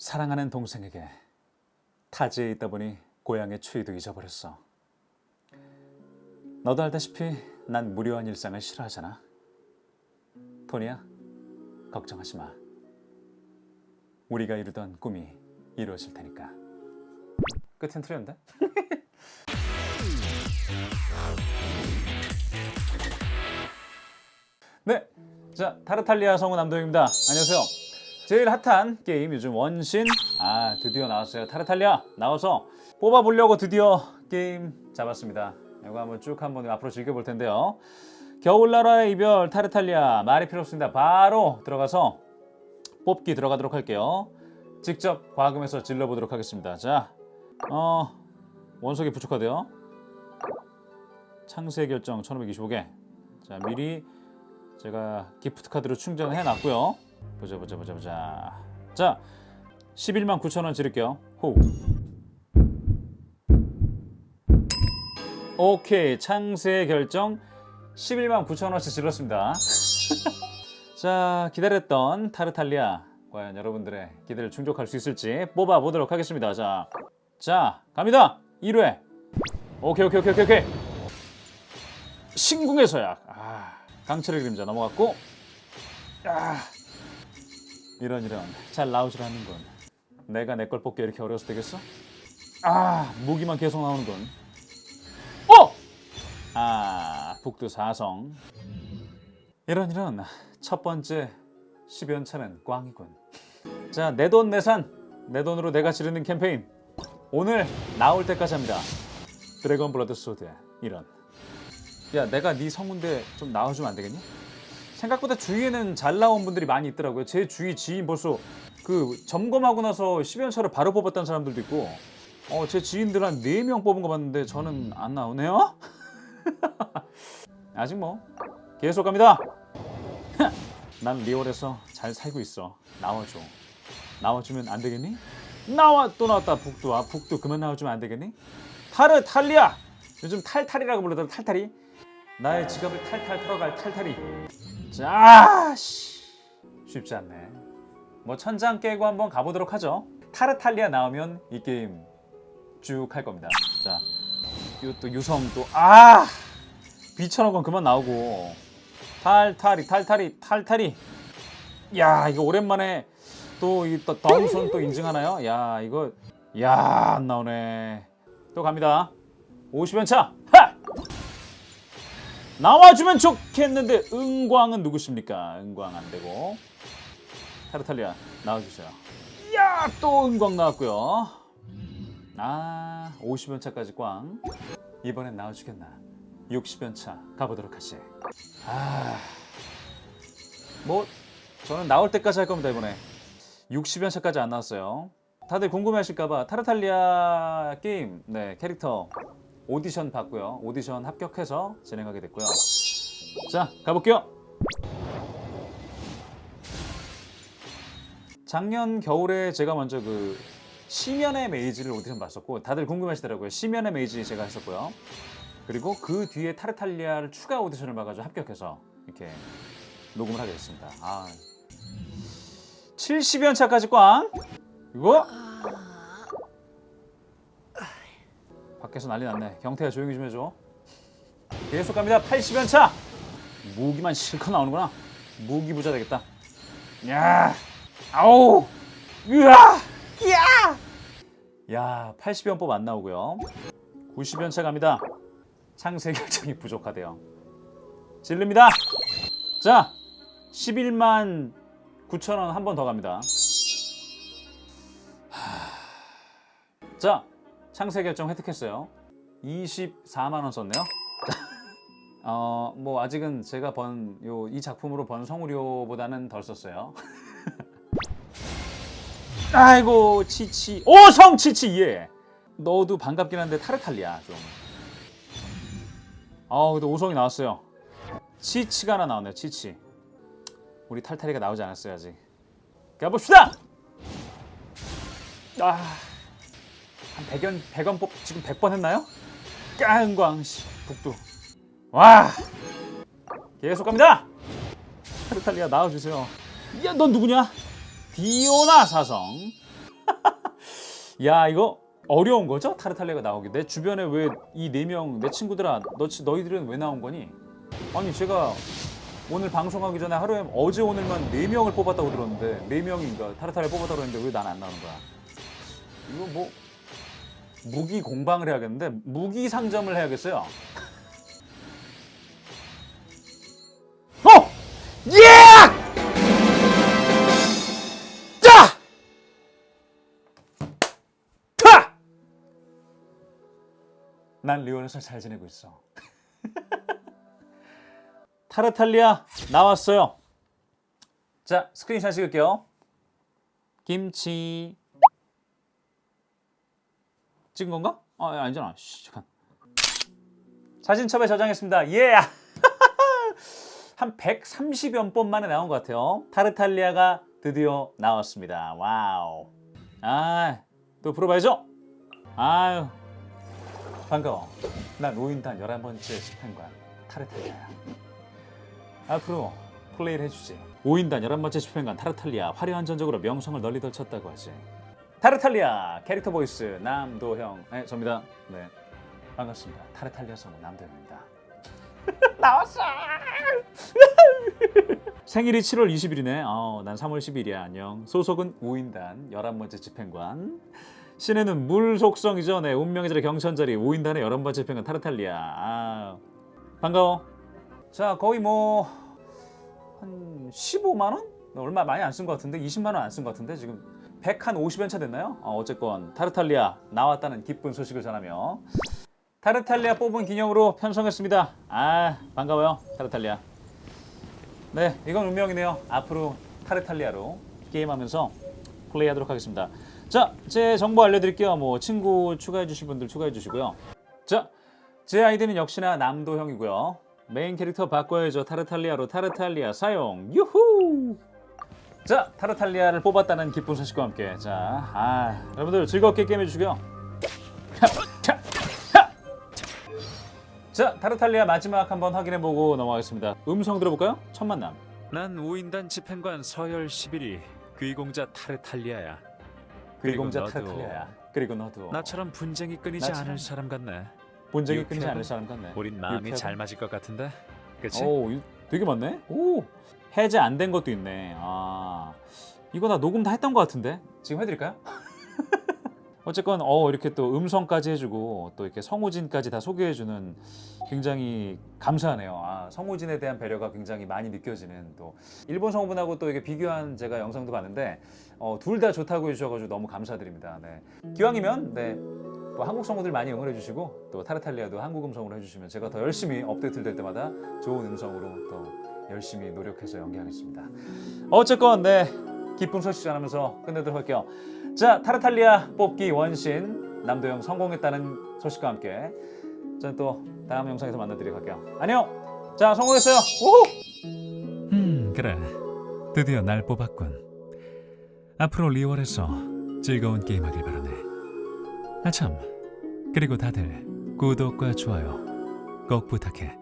사랑하는 동생에게 타지에 있다 보니 고향의 추위도 잊어버렸어. 너도 알다시피 난 무료한 일상을 싫어하잖아. 토니야, 걱정하지 마. 우리가 이루던 꿈이 이루어질 테니까. 끝은 틀렸는데? 네, 자 타르탈리아 성우 남도영입니다. 안녕하세요. 제일 핫한 게임 요즘 원신 아 드디어 나왔어요. 타르탈리아 나와서 뽑아보려고 드디어 게임 잡았습니다. 이거 한번 쭉 한번 앞으로 즐겨볼 텐데요. 겨울나라의 이별 타르탈리아 말이 필요 없습니다. 바로 들어가서 뽑기 들어가도록 할게요. 직접 과금해서 질러보도록 하겠습니다. 자, 어 원석이 부족하대요. 창세 결정 1525개. 자 미리 제가 기프트 카드로 충전해 놨고요. 보자 보자 보자 보자. 자, 11만 9천 원 지를게요. 호. 오케이 창세 결정 11만 9천 원씩 질렀습니다. 자 기다렸던 타르탈리아 과연 여러분들의 기대를 충족할 수 있을지 뽑아 보도록 하겠습니다. 자, 자 갑니다. 1회. 오케이 오케이 오케이 오케이 오케이. 신궁의 서약. 아, 강철의 그림자 넘어갔고. 아, 이런 이런 잘 나오질 않는군. 내가 내 걸 뽑기 이렇게 어려워서 되겠어? 아, 무기만 계속 나오는군. 어! 아, 북두 사성. 이런 이런 첫 번째 10연차는 꽝이군. 자, 내 돈 내산. 내 돈으로 내가 지르는 캠페인. 오늘 나올 때까지 합니다. 드래곤 블러드 소드. 이런. 야, 내가 네 성운대 좀 나와주면 안 되겠니? 생각보다 주위에는 잘 나온 분들이 많이 있더라고요. 제 주위 지인 벌써 그 점검하고 나서 10연 차를 바로 뽑았다는 사람들도 있고, 어, 제 지인들 한 4명 뽑은 거 봤는데 저는 안 나오네요? 아직 뭐, 계속 갑니다! 난 리얼에서 잘 살고 있어. 나와줘. 나와주면 안 되겠니? 나와! 또 나왔다, 북두아. 북두 그만 나와주면 안 되겠니? 타르, 탈리아! 요즘 탈탈이라고 불러도 탈탈이? 나의 지갑을 탈탈 털어갈 탈탈이. 자, 씨. 쉽지 않네. 뭐 천장 깨고 한번 가보도록 하죠. 타르탈리아 나오면 이 게임 쭉 할 겁니다. 자, 이또 유성 또 아, 비천한 건 그만 나오고 탈탈이 탈탈이 탈탈이. 야, 이거 오랜만에 또이또 덩선 또 인증하나요? 야, 이거 야 안 나오네. 또 갑니다. 50연 차. 하! 나와주면 좋겠는데 은광은 누구십니까? 은광 안 되고 타르탈리아 나와주세요. 야, 또 은광 나왔고요. 아, 50연차까지 꽝. 이번엔 나와주겠나? 60연차 가보도록 하지. 아, 뭐 저는 나올 때까지 할 겁니다 이번에. 60연차까지 안 나왔어요. 다들 궁금해하실까봐 타르탈리아 게임 네 캐릭터 오디션 봤고요. 오디션 합격해서 진행하게 됐고요. 자, 가볼게요. 작년 겨울에 제가 먼저 그 시면의 메이지를 오디션 봤었고 다들 궁금하시더라고요. 시면의 메이지 제가 했었고요. 그리고 그 뒤에 타르탈리아를 추가 오디션을 봐가지고 합격해서 이렇게 녹음을 하게 됐습니다. 아, 70연차까지 꽝. 이거 밖에서 난리 났네. 경태야 조용히 좀 해줘. 계속 갑니다. 80연 차. 무기만 실컷 나오는구나. 무기 부자 되겠다. 야, 아우, 으아, 야, 야, 80연법 안 나오고요. 90연 차 갑니다. 창세 결정이 부족하대요. 질릅니다. 자, 11만 9천 원 한 번 더 갑니다. 하... 자, 창세 결정 획득했어요. 24만 원 썼네요. 어, 뭐 아직은 제가 번 요 이 작품으로 번 성우료보다는 덜 썼어요. 아이고 치치 오성 치치 예. 너도 반갑긴 한데 타르탈리아 좀. 아 근데 오성이 나왔어요. 치치가 하나 나왔네요. 치치. 우리 탈탈이가 나오지 않았어요 아직. 가봅시다. 아. 한 100원 100원 뽑 지금 100번 했나요? 깡광 씨 북두. 와. 계속 갑니다. 타르탈리아 나와 주세요. 야, 넌 누구냐? 디오나 사성. 야 이거 어려운 거죠? 타르탈리아가 나오기. 내 주변에 왜 이 네 명 내 친구들아 너 너희들은 왜 나온 거니? 아니 제가 오늘 방송하기 전에 하루에 어제 오늘만 네 명을 뽑았다고 들었는데 네 명인가 타르탈리아 뽑았다고 했는데 왜 난 안 나오는 거야? 이거 뭐 무기 공방을 해야겠는데 무기 상점을 해야겠어요. 어! 예! 자! 타! 난 리온에서 잘 지내고 있어. 타르탈리아 나왔어요. 자, 스크린샷 찍을게요. 김치. 찍은 건가? 아, 아니잖아. 씨, 잠깐. 사진첩에 저장했습니다. 예! 한 130여 번 만에 나온 것 같아요. 타르탈리아가 드디어 나왔습니다. 와우. 아, 또 풀어봐야죠. 아유, 반가워. 난 5인단 11번째 집행관 타르탈리아야. 앞으로 플레이를 해주지. 5인단 11번째 집행관 타르탈리아 화려한 전적으로 명성을 널리 떨쳤다고 하지. 타르탈리아 캐릭터 보이스 남도형. 네 접니다. 네. 반갑습니다. 타르탈리아 성우 남도형입니다. 나왔어! 생일이 7월 20일이네. 어, 난 3월 10일이야. 안녕. 소속은 우인단 11번째 집행관. 신에는 물 속성이죠 네 운명의 자리 경천 자리. 우인단의 11번째 집행관 타르탈리아. 아, 반가워. 자 거의 뭐 한 15만 원? 얼마 많이 안 쓴 것 같은데? 20만 원 안 쓴 것 같은데 지금 100한 50연 차 됐나요? 어, 어쨌건 타르탈리아 나왔다는 기쁜 소식을 전하며 타르탈리아 뽑은 기념으로 편성했습니다. 아 반가워요 타르탈리아. 네 이건 운명이네요. 앞으로 타르탈리아로 게임하면서 플레이하도록 하겠습니다. 자 제 정보 알려드릴게요. 뭐 친구 추가해 주실 분들 추가해 주시고요. 자 제 아이디는 역시나 남도형이고요. 메인 캐릭터 바꿔야죠. 타르탈리아로 타르탈리아 사용. 유후. 자, 타르탈리아를 뽑았다는 기쁜 소식과 함께 자, 아, 여러분들 즐겁게 게임해 주시고요. 자, 타르탈리아 마지막 한번 확인해 보고 넘어가겠습니다. 음성 들어볼까요? 첫 만남. 난 우인단 집행관 서열 11위 귀공자 타르탈리아야. 그리공자 그리고 너도- 타르탈리아야. 그리고 너도 나처럼 분쟁이 끊이지 나처럼- 않을 사람 같네. 본적이 유쾌하고- 끊이지 않을 사람 같네. 우린 마음이 유쾌하고. 잘 맞을 것 같은데. 그치? 오, 이- 되게 많네. 오, 해제 안 된 것도 있네. 아, 이거 나 녹음 다 했던 것 같은데. 지금 해드릴까요? 어쨌건 어 이렇게 또 음성까지 해주고 또 이렇게 성우진까지 다 소개해주는 굉장히 감사하네요. 아, 성우진에 대한 배려가 굉장히 많이 느껴지는 또 일본 성우분하고 또 이게 비교한 제가 영상도 봤는데 어, 둘 다 좋다고 해주셔가지고 너무 감사드립니다. 네. 기왕이면 네. 또 한국 성우들 많이 응원해 주시고 또 타르탈리아도 한국 음성으로 해주시면 제가 더 열심히 업데이트 될 때마다 좋은 음성으로 또 열심히 노력해서 연기하겠습니다. 어쨌건 네 기쁜 소식 전하면서 끝내도록 할게요. 자 타르탈리아 뽑기 원신 남도형 성공했다는 소식과 함께 저는 또 다음 영상에서 만나드리도록 할게요. 안녕. 자 성공했어요. 우후. 음 그래. 드디어 날 뽑았군. 앞으로 리월에서 즐거운 게임하길 바라네. 아참 그리고 다들 구독과 좋아요 꼭 부탁해.